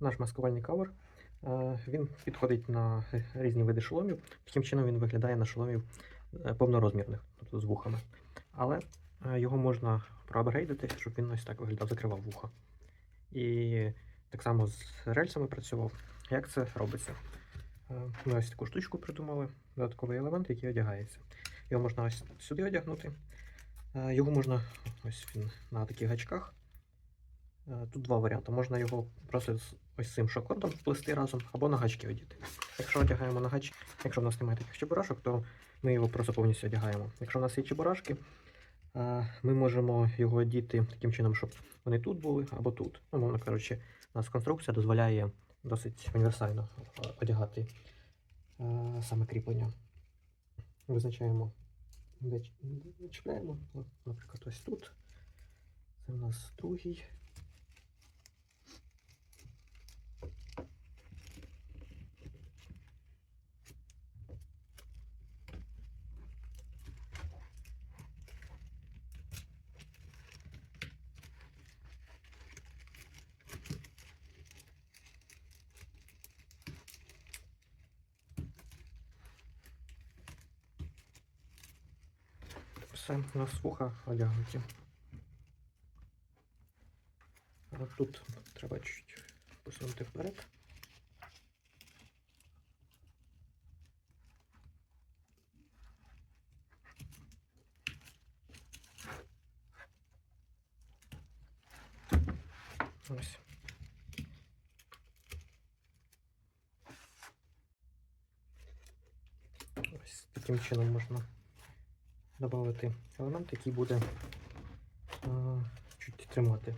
наш маскувальний кавер. Е, Він підходить на різні види шоломів. Таким чином він виглядає на шоломів е, повнорозмірних, тобто з вухами. Але е, його можна проапгрейдити, щоб він ось так виглядав, закривав вуха. І так само з рельсами працював. Як це робиться? Ми ось таку штучку придумали, додатковий елемент, який одягається. Його можна ось сюди одягнути. Його можна ось він на таких гачках. Е, Тут два варіанти. Можна його просто з ось цим шокордом сплести разом або на гачки одіти. Якщо одягаємо на гачки, якщо в нас немає таких чебурашок, то ми його просто повністю одягаємо. Якщо в нас є чебурашки, е, ми можемо його одіти таким чином, щоб вони тут були або тут. Ну, мовно кажучи, у нас конструкція дозволяє досить універсально е, одягати саме кріплення. Визначаємо, де чіпляємо. Наприклад, ось тут. Це у нас другий. Все, у нас вуха одягнуті. А тут треба чуть посунути вперед. Ось. Ось таким чином можна додати елемент, який буде е, чуть тримати